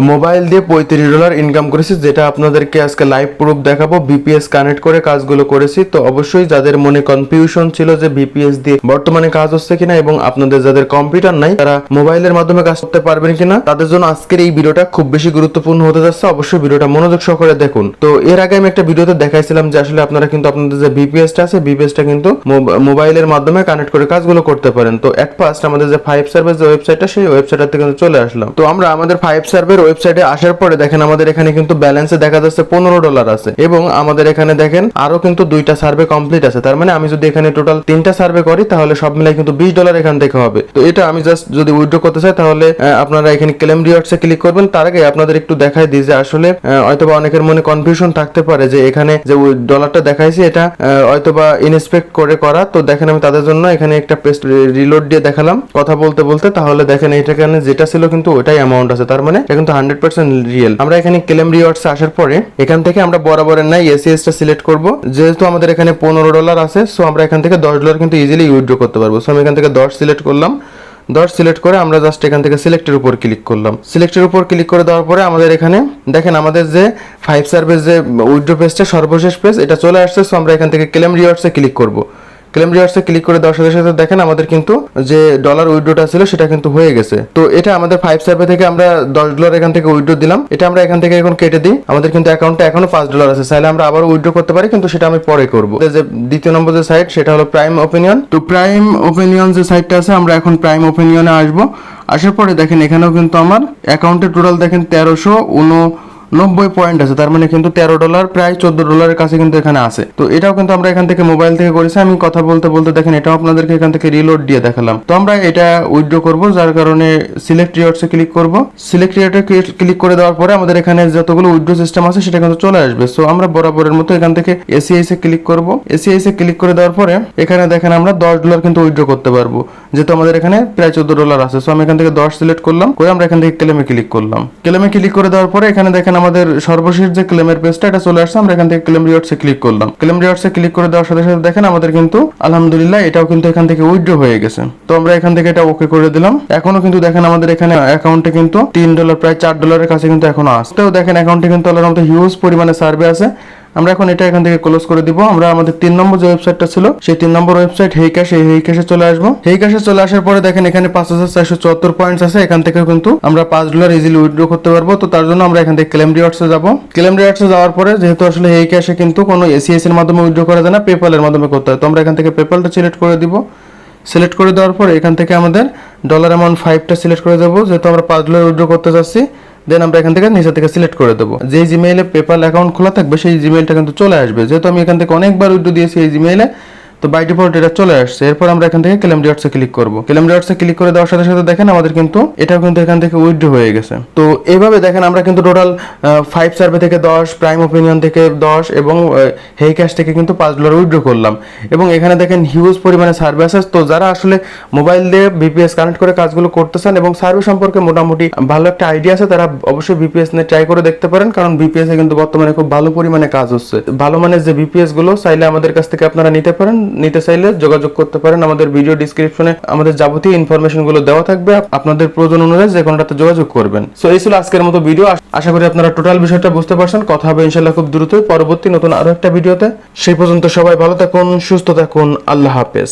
Mobile দিয়ে পঁয়ত্রিশ dollar income করেছি, যেটা আপনাদেরকে আজকে লাইভ প্রুফ দেখাবো বিপিএস কানেক্ট করে কাজগুলো করেছি। তো অবশ্যই যাদের মনে কনফিউশন ছিল যে বিপিএস দিয়ে বর্তমানে কাজ হচ্ছে কিনা এবং আপনাদের যাদের কম্পিউটার নাই, তারা মোবাইলের মাধ্যমে কাজ করতে পারবেন কিনা, তাদের জন্য আজকের এই ভিডিওটা খুব বেশি গুরুত্বপূর্ণ হতে যাচ্ছে। অবশ্যই ভিডিওটা মনোযোগ সহকারে দেখুন। তো এর আগে আমি একটা ভিডিওতে দেখাইছিলাম যে আসলে আপনারা কিন্তু আপনাদের যে বিপিএসটা আছে বিপিএসটা কিন্তু মোব- মোবাইলের মাধ্যমে কানেক্ট করে কাজগুলো করতে পারেন। তো এট ফার্স্ট আমাদের যে ফাইভ সার্ভিস যে ওয়েবসাইটটা সেই ওয়েবসাইটটা থেকে চলে আসলাম। তো আমরা আমাদের ফাইভ সার্ভের ওয়েবসাইটে আসার পরে দেখেন আমাদের এখানে কিন্তু ব্যালেন্সে দেখা যাচ্ছে পনেরো ডলার আছে। এবং আমাদের এখানে দেখেন আরও কিন্তু দুইটা সার্ভে কমপ্লিট আছে। তার মানে আমি যদি এখানে টোটাল তিনটা সার্ভে করি, তাহলে সব মিলাই কিন্তু বিশ ডলার এখান থেকে হবে। তো এটা আমি জাস্ট যদি উইথড্র করতে চাই, তাহলে আপনারা এখানে ক্লেম রিওয়ার্ডসে ক্লিক করবেন। তার আগে আপনাদের একটু দেখাই দিই যে আসলে হয়তোবা অনেকের মনে কনফিউশন থাকতে পারে যে এখানে যে ডলারটা দেখাইছি, এটা হয়তোবা ইনস্পেক্ট করে করা। তো দেখেন আমি তাদের জন্য এখানে একটা পেস্ট রিলোড দিয়ে দেখালাম। কথা বলতে বলতে, তাহলে দেখেন এটা এখানে যেটা ছিল কিন্তু ওটাই অ্যামাউন্ট আছে। তার মানে এটা কিন্তু হান্ড্রেড পার্সেন্ট রিয়েল আমরা এখানে ক্লেম রিওয়ার্ডস আসার পরে, এখান থেকে আমরা বরাবরের নাই এসিএস টা সিলেক্ট করব। যেহেতু আমাদের এখানে পনেরো ডলার আছে সো আমরা এখান থেকে দশ ডলার কিন্তু ইজিলি উইথড্র করতে পারব। সো আমি এখান থেকে দশ সিলেক্ট করলাম। দশ সিলেক্ট করে আমরা জাস্ট এখান থেকে সিলেক্টের উপর ক্লিক করলাম। সিলেক্টের উপর ক্লিক করে দেওয়ার পরে আমাদের এখানে, দেখেন আমাদের যে ফাইভ সার্ভিস যে উইথড্র পেজটা সর্বশেষ পেজ এটা চলে আসছে। সো আমরা এখান থেকে ক্লেম রিওয়ার্ডসে ক্লিক করব। ক্লেম রিওয়ার্ডসে ক্লিক করে দেওয়ার সাথে সাথে দেখেন আমাদের কিন্তু যে ডলার উইড্রোটা ছিল সেটা কিন্তু হয়ে গেছে। তো এটা আমাদের ফাইভ সার্ভে থেকে আমরা দশ ডলার এখান থেকে উইড্রো দিলাম। এটা আমরা এখান থেকে এখন কেটে দিই। আমাদের কিন্তু অ্যাকাউন্টে এখনও পাঁচ ডলার আছে। চাইলে আমরা আবার উইড্রো করতে পারি, কিন্তু সেটা আমি পরে করব। যে দ্বিতীয় নম্বর যে সাইট সেটা হলো প্রাইম ওপিনিয়ন তো প্রাইম ওপিনিয়ন যে সাইটটা আছে, আমরা এখন প্রাইম ওপিনিয়নে আসব। আসার পরে দেখেন এখানেও কিন্তু আমার অ্যাকাউন্টে টোটাল দেখেন তেরোশো উনো নব্বই পয়েন্ট আছে, তার মানে কিন্তু তেরো ডলার প্রায় চোদ্দ ডলারের কাছে কিন্তু এখানে আছে। তো এটাও কিন্তু আমরা এখান থেকে মোবাইল থেকে করেছি, আমি কথা বলতে বলতে দেখেন, এটাও আপনাদেরকে এখান থেকে রিলোড দিয়ে দেখালাম। তো আমরা এটা উইথড্র করব, যার কারণে সিলেক্ট রিওয়ার্ডসে ক্লিক করব। সিলেক্ট রিওয়ার্ডে ক্লিক করে দেওয়ার পরে আমাদের এখানে যতগুলো উইথড্র সিস্টেম আছে, সেটা কিন্তু চলে আসবে। সো আমরা বরাবরের মতো এখান থেকে এসিআইসে ক্লিক করব। এসিআইসে ক্লিক করে দেওয়ার পরে এখানে দেখেন আমরা দশ ডলার কিন্তু উইথড্র করতে পারব। যেহেতু আমাদের এখানে প্রায় চোদ্দ ডলার আছে সো আমি এখান থেকে দশ সিলেক্ট করলাম, করে আমরা এখান থেকে ক্লেমে ক্লিক করলাম। ক্লেমে ক্লিক করে দেওয়ার পরে এখানে দেখেন আমাদের সর্বশেষ যে ক্লেমের পেজটা এটা চলে আসছে। আমরা এখান থেকে ক্লেম রিওয়ার্ডসে ক্লিক করলাম। ক্লেম রিওয়ার্ডসে ক্লিক করে দেওয়ার সাথে সাথে দেখেন, আমাদের কিন্তু, আলহামদুলিল্লাহ, এটাও কিন্তু এখান থেকে উইথড্র হয়ে গেছে। তো আমরা এখান থেকে এটা ওকে করে দিলাম। এখনও কিন্তু দেখেন, আমাদের এখানে অ্যাকাউন্টে কিন্তু তিন ডলার প্রায় চার ডলারের কাছে কিন্তু এখনও আসতেও দেখেন অ্যাকাউন্টে কিন্তু আল্লাহর হিউজ পরিমাণে সার্ভে আছে। আমরা এখন এটা এখান থেকে ক্লোজ করে দিব। আমরা আমাদের তিন নম্বর যে ওয়েবসাইটটা ছিল, সেই তিন নম্বর ওয়েবসাইট হেই ক্যাশ এই হেই ক্যাশে চলে আসব। হেই ক্যাশে চলে আসার পরে দেখেন এখানে পাঁচ হাজার চারশো চুয়াত্তর পয়েন্টস আছে। এখান থেকে কিন্তু আমরা পাঁচ ডলার ইজিলি উইথড্র করতে পারব। তো তার জন্য আমরা এখান থেকে ক্লেম রিওয়ার্ডসে যাব। ক্লেম রিওয়ার্ডসে যাওয়ার পরে যেহেতু আসলে হেই ক্যাশে কিন্তু কোনো এসিএস এর মাধ্যমে উইথড্র করা যায় না পেপালের মাধ্যমে করতে হয়। তো আমরা এখান থেকে পেপালটা সিলেক্ট করে দিব। সিলেক্ট করে দেওয়ার পর এখান থেকে আমাদের ডলার অ্যামাউন্ট ফাইভটা সিলেক্ট করে দেবো। যেহেতু আমরা পাঁচ ডলার উইথড্র করতে চাচ্ছি দেন আমরা এখান থেকে নিচে থেকে সিলেক্ট করে দেবো। যে জিমেইলে পেপাল অ্যাকাউন্ট খোলা থাকবে, সেই জিমেইলটা কিন্তু চলে আসবে। যেহেতু আমি এখান থেকে অনেকবার উইথড্র দিয়েছি এই জিমেইলে তো বাই ডিফল্ট এটা চলে আসছে। এরপর আমরা এখান থেকে ক্লেম রিওয়ার্ডসে ক্লিক করব। ক্লেম রিওয়ার্ডসে ক্লিক করে দেওয়ার সাথে সাথে দেখেন আমাদের কিন্তু এটাও কিন্তু এখান থেকে উইথড্র হয়ে গেছে। তো এইভাবে দেখেন আমরা কিন্তু টোটাল ফাইভ সার্ভে থেকে দশ প্রাইম ওপিনিয়ন থেকে দশ এবং হেই ক্যাশ থেকে কিন্তু পাঁচ ডলার উইথড্র করলাম। এবং এখানে দেখেন হিউজ পরিমাণে সার্ভে আছে। তো যারা আসলে মোবাইল দিয়ে বিপিএস কানেক্ট করে কাজগুলো করতেছেন এবং সার্ভে সম্পর্কে মোটামুটি ভালো একটা আইডিয়া আছে, তারা অবশ্যই বিপিএস নিয়ে ট্রাই করে দেখতে পারেন। কারণ বিপিএস এ কিন্তু বর্তমানে খুব ভালো পরিমাণে কাজ হচ্ছে। ভালো মানের যে বিপিএসগুলো, চাইলে আমাদের কাছ থেকে আপনারা নিতে পারেন। নিতে চাইলে যোগাযোগ করতে পারেন। আমাদের ভিডিও ডিসক্রিপশনে আমাদের যাবতীয় ইনফরমেশনগুলো দেওয়া থাকবে। আপনাদের প্রয়োজন অনুযায়ী যে কোনোটাতে যোগাযোগ করবেন। সো এই ছিল আজকের মতো ভিডিও আশা করি আপনারা টোটাল বিষয়টা বুঝতে পারছেন। কথা হবে ইনশাল্লাহ খুব দ্রুতই। পরবর্তী নতুন আরও একটা ভিডিওতে সেই পর্যন্ত সবাই ভালো থাকুন, সুস্থ থাকুন। আল্লাহ হাফেজ।